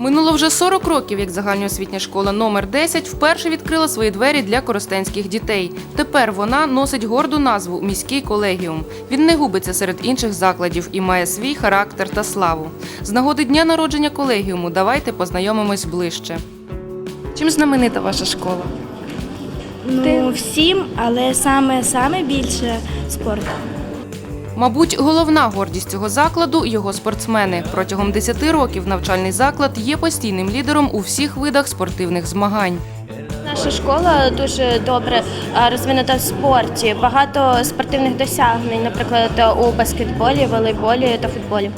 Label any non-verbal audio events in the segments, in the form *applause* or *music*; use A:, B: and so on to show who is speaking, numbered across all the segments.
A: Минуло вже 40 років, як загальноосвітня школа номер 10 вперше відкрила свої двері для коростенських дітей. Тепер вона носить горду назву міський колегіум. Він не губиться серед інших закладів і має свій характер та славу. З нагоди дня народження колегіуму давайте познайомимось ближче. Чим знаменита ваша школа?
B: Ну, всім, але саме саме більше спорт.
A: Мабуть, головна гордість цього закладу його спортсмени. Протягом 10 років навчальний заклад є постійним лідером у всіх видах спортивних змагань.
C: Наша школа дуже добре розвинута в спорті. Багато спортивних досягнень, наприклад, у баскетболі, волейболі та футболі.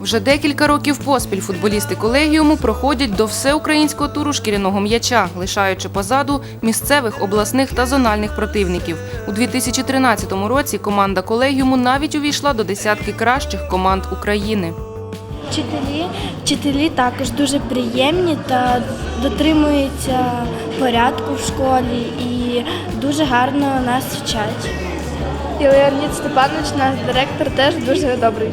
A: Вже декілька років поспіль футболісти колегіуму проходять до всеукраїнського туру шкіряного м'яча, лишаючи позаду місцевих, обласних та зональних противників. У 2013 році команда колегіуму навіть увійшла до десятки кращих команд України.
B: Вчителі, вчителі також дуже приємні та дотримуються порядку в школі і дуже гарно нас вчать. І Леонід Степанович, наш директор, теж дуже добрий.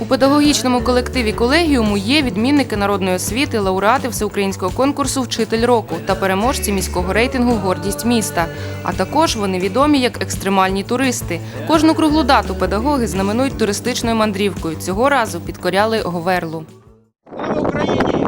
A: У педагогічному колективі колегіуму є відмінники народної освіти, лауреати всеукраїнського конкурсу Вчитель року та переможці міського рейтингу Гордість міста. А також вони відомі як екстремальні туристи. Кожну круглу дату педагоги знаменують туристичною мандрівкою. Цього разу підкоряли Говерлу.
D: Слава Україні!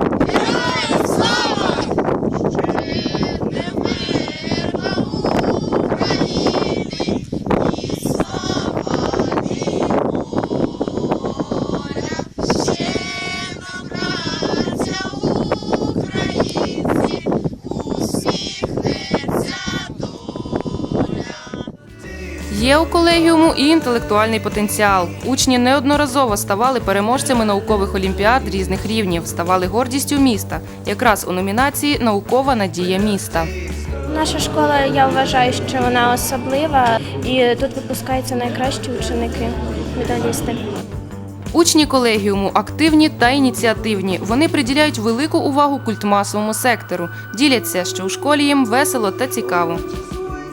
A: Є у колегіуму і інтелектуальний потенціал. Учні неодноразово ставали переможцями наукових олімпіад різних рівнів, ставали гордістю міста, якраз у номінації Наукова надія міста.
C: Наша школа, я вважаю, що вона особлива, і тут випускаються найкращі ученики, медалісти.
A: Учні колегіуму активні та ініціативні. Вони приділяють велику увагу культмасовому сектору. Діляться, що у школі їм весело та цікаво.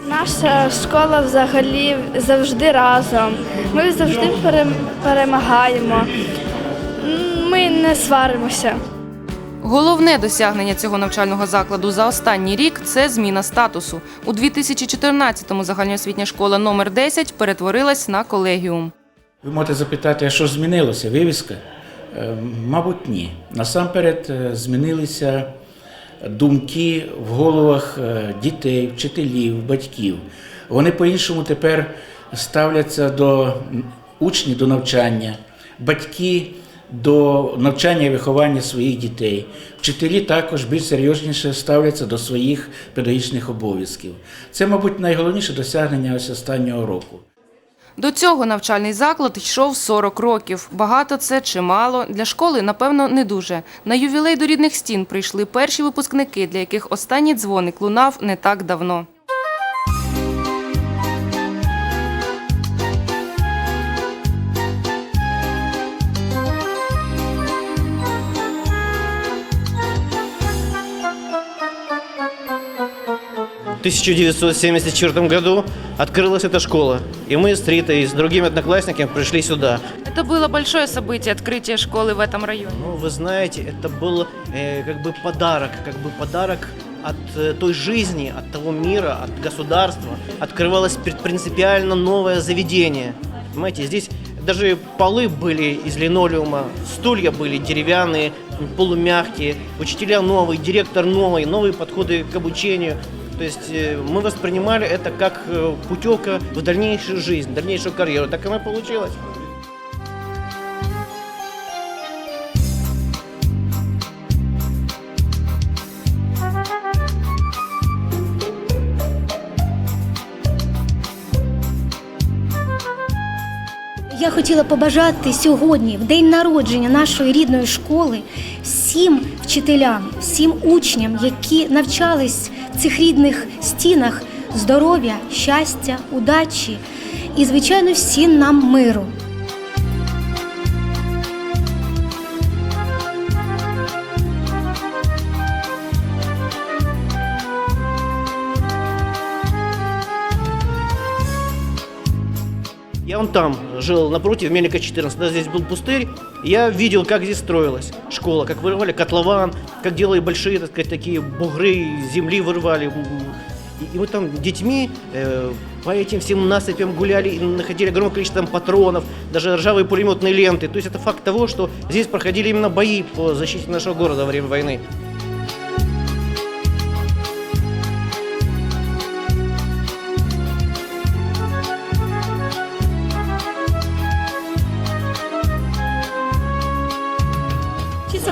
B: Наша школа взагалі завжди разом. Ми завжди перемагаємо. Ми не сваримося.
A: Головне досягнення цього навчального закладу за останній рік це зміна статусу. У 2014-му загальноосвітня школа номер 10 перетворилась на колегіум.
D: Ви можете запитати, а що змінилося? Вивіска? Е, Мабуть, ні. Насамперед е, змінилися думки в головах е, дітей, вчителів, батьків. Вони по-іншому тепер ставляться до учнів, до навчання, батьки до навчання і виховання своїх дітей. Вчителі також більш серйозніше ставляться до своїх педагогічних обов'язків. Це, мабуть, найголовніше досягнення ось останнього року.
A: До цього навчальний заклад йшов 40 років. Багато це чи мало. Для школи, напевно, не дуже. На ювілей до рідних стін прийшли перші випускники, для яких останній дзвоник лунав не так давно.
E: В 1974 году открылась эта школа, и мы с Ритой и с другими одноклассниками пришли сюда.
A: Это было большое событие открытия школы в этом районе.
E: Ну, вы знаете, это был э, как бы подарок, как бы подарок от э, той жизни, от того мира, от государства. Открывалось пр- принципиально новое заведение. Понимаете, здесь даже полы были из линолеума, стулья были деревянные, полумягкие, учителя новые, директор новый, новые подходы к обучению. То есть э, мы воспринимали это как э, путевка в дальнейшую жизнь, в дальнейшую карьеру. Так оно и получилось.
F: Я хотіла побажати сьогодні, в день народження нашої рідної школи, всім вчителям, всім учням, які навчались в цих рідних стінах, здоров'я, щастя, удачі і, звичайно, всім нам миру.
E: Там жил напротив, Мельника 14, тогда здесь был пустырь. Я видел, как здесь строилась школа, как вырывали котлован, как делали большие, так сказать, такие бугры земли вырывали. И мы там детьми э, по этим всем насыпям гуляли и находили огромное количество там патронов, даже ржавые пулеметные ленты. То есть это факт того, что здесь проходили именно бои по защите нашего города во время войны.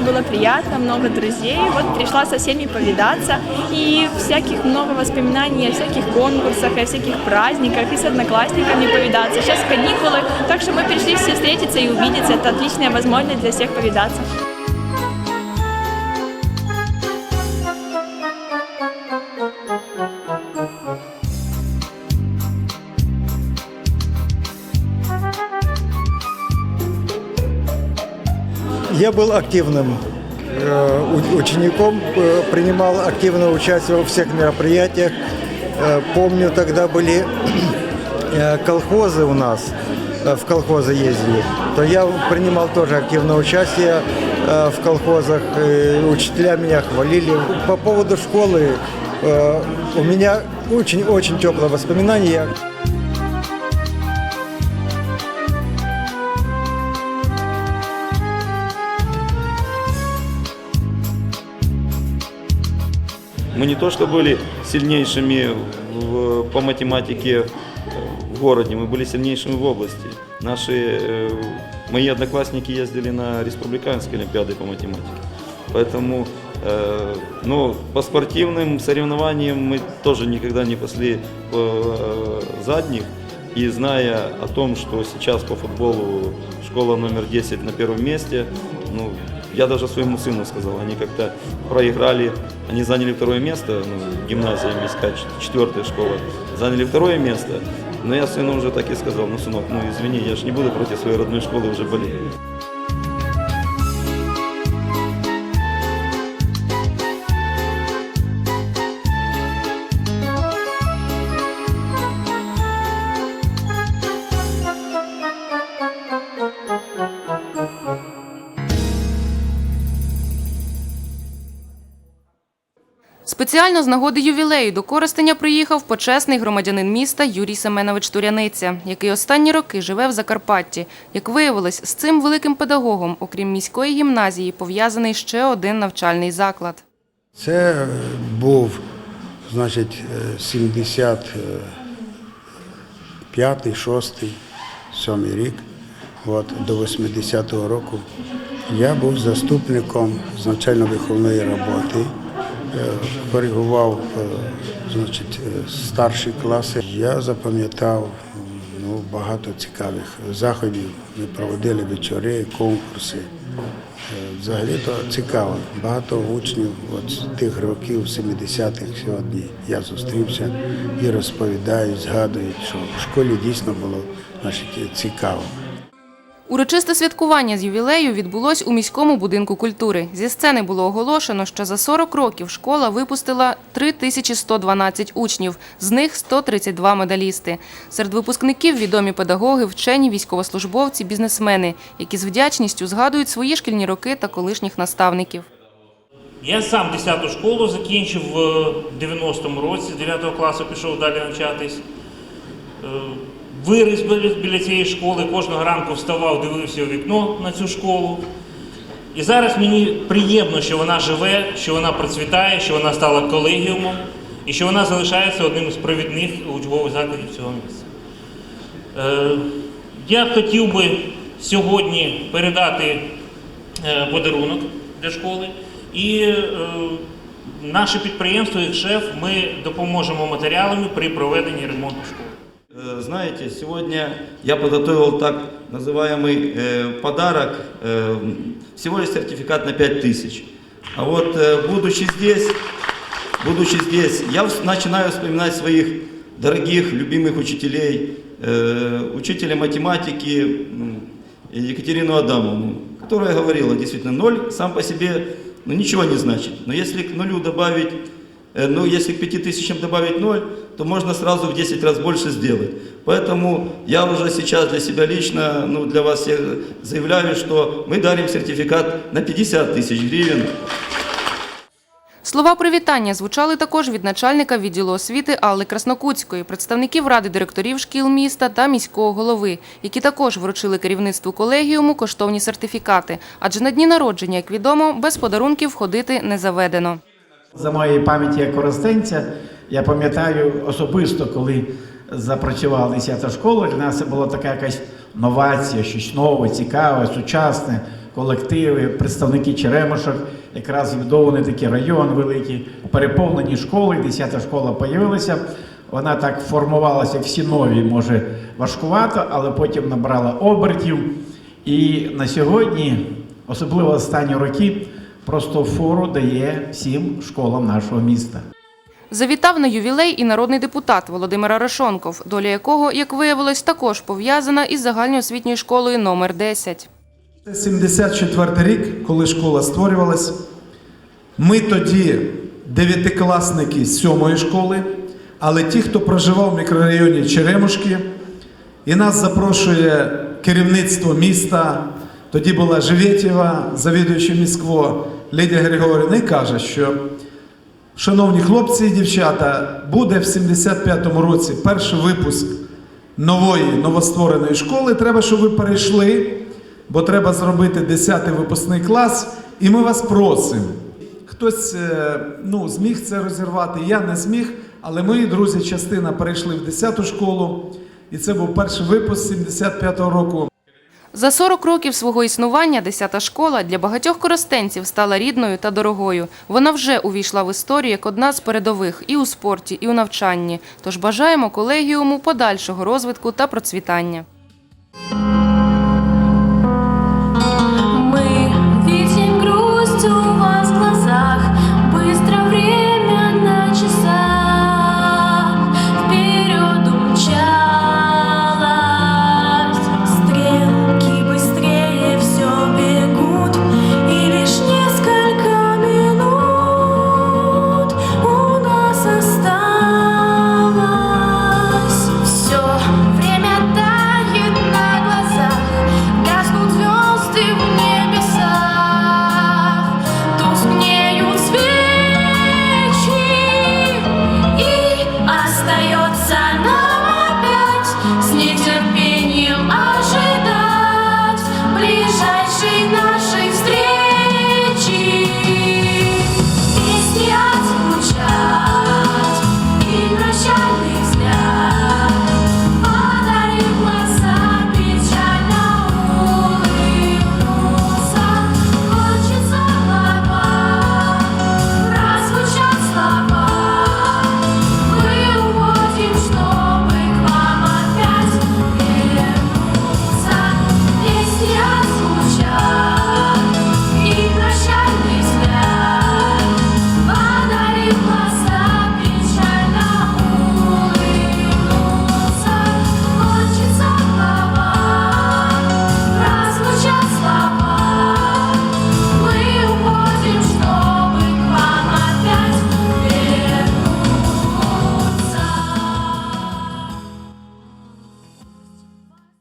G: было приятно, много друзей. Вот пришла со всеми повидаться. И всяких много воспоминаний о всяких конкурсах, о всяких праздниках. И с одноклассниками повидаться. Сейчас каникулы, так что мы пришли все встретиться и увидеться. Это отличная возможность для всех повидаться.
H: Я был активным э, учеником, э, принимал активное участие во всех мероприятиях. Э, Помню, тогда были *clears throat* колхозы у нас, в колхозы ездили, то я принимал тоже активное участие в колхозах. Учителя меня хвалили. По поводу школы у меня очень-очень теплые воспоминания.
I: Мы не то что были сильнейшими в- по математике в городе, мы были сильнейшими в области. Наши, э, мои одноклассники ездили на республиканские олимпиады по математике. Поэтому э, ну, по спортивным соревнованиям мы тоже никогда не пошли э, задних. И зная о том, что сейчас по футболу школа номер 10 на первом месте, ну, я даже своему сыну сказал, они как-то проиграли, они заняли второе место, ну, гимназия Миска, четвертая школа, заняли второе место, но я сыну уже так и сказал, ну, сынок, ну, извини, я же не буду против своей родной школы уже болеть.
A: Спеціально з нагоди ювілею до Коростеня приїхав почесний громадянин міста Юрій Семенович Туряниця, який останні роки живе в Закарпатті. Як виявилось, з цим великим педагогом, окрім міської гімназії, пов'язаний ще один навчальний заклад.
J: Це був, значить, е, 75, 6, 7 рік, от, до 80-го року. Я був заступником з навчально-виховної роботи, коригував е, значить, е, старші класи. Я запам'ятав ну, багато цікавих заходів. Ми проводили вечори, конкурси. Е, Взагалі то цікаво. Багато учнів от тих років 70-х сьогодні я зустрівся і розповідають, згадують, що в школі дійсно було значить, цікаво.
A: Урочисте святкування з ювілею відбулось у міському будинку культури. Зі сцени було оголошено, що за 40 років школа випустила 3112 учнів, з них 132 медалісти. Серед випускників відомі педагоги, вчені, військовослужбовці, бізнесмени, які з вдячністю згадують свої шкільні роки та колишніх наставників.
K: Я сам 10-ту школу закінчив в 90-му році, з 9 класу пішов далі навчатись. Виріс біля, цієї школи, кожного ранку вставав, дивився у вікно на цю школу. І зараз мені приємно, що вона живе, що вона процвітає, що вона стала колегіумом і що вона залишається одним із провідних учбових закладів цього міста. Е, Я хотів би сьогодні передати е, подарунок для школи. І е, наше підприємство, як шеф, ми допоможемо матеріалами при проведенні ремонту школи.
I: Э, Знаете, сегодня я подготовил так называемый э, подарок, э, всего лишь сертификат на 5000. А вот э, будучи здесь, будучи здесь, я начинаю вспоминать своих дорогих, любимых учителей, э, учителя математики м, Екатерину Адамовну, которая говорила, действительно, ноль сам по себе ну, ничего не значит. Но если к нулю добавить Э, Ну, если к 5 тысячам добавить 0, то можно сразу в 10 раз больше сделать. Поэтому я уже сейчас для себя лично, ну, для вас всех заявляю, что мы дарим сертификат на 50 тысяч гривен.
A: Слова привітання звучали також від начальника відділу освіти Алли Краснокутської, представників ради директорів шкіл міста та міського голови, які також вручили керівництву колегіуму коштовні сертифікати. Адже на дні народження, як відомо, без подарунків ходити не заведено.
L: За моєї пам'яті як коростенця, я пам'ятаю особисто, коли запрацювала 10 школа, для нас це була така якась новація, щось нове, цікаве, сучасне, колективи, представники Черемошок, якраз відбудований такий район великий, переповнені школи, 10 школа з'явилася. Вона так формувалася, всі нові, може важкувато, але потім набрала обертів. І на сьогодні, особливо останні роки, просто фору дає всім школам нашого міста.
A: Завітав на ювілей і народний депутат Володимир Арешонков, доля якого, як виявилось, також пов'язана із загальноосвітньою школою номер 10.
M: Це 74 рік, коли школа створювалась. Ми тоді дев'ятикласники з сьомої школи, але ті, хто проживав в мікрорайоні Черемушки, і нас запрошує керівництво міста. Тоді була Живєтєва, завідуюча міськво Лідія Григорівна, і каже, що Шановні хлопці і дівчата, буде в 75-му році перший випуск нової новоствореної школи. Треба, щоб ви перейшли, бо треба зробити 10-й випускний клас, і ми вас просимо. Хтось е, ну, зміг це розірвати, я не зміг, але мої друзі, частина перейшли в 10-ту школу, і це був перший випуск 75-го року.
A: За 40 років свого існування 10-та школа для багатьох коростенців стала рідною та дорогою. Вона вже увійшла в історію як одна з передових і у спорті, і у навчанні. Тож бажаємо колегіуму подальшого розвитку та процвітання.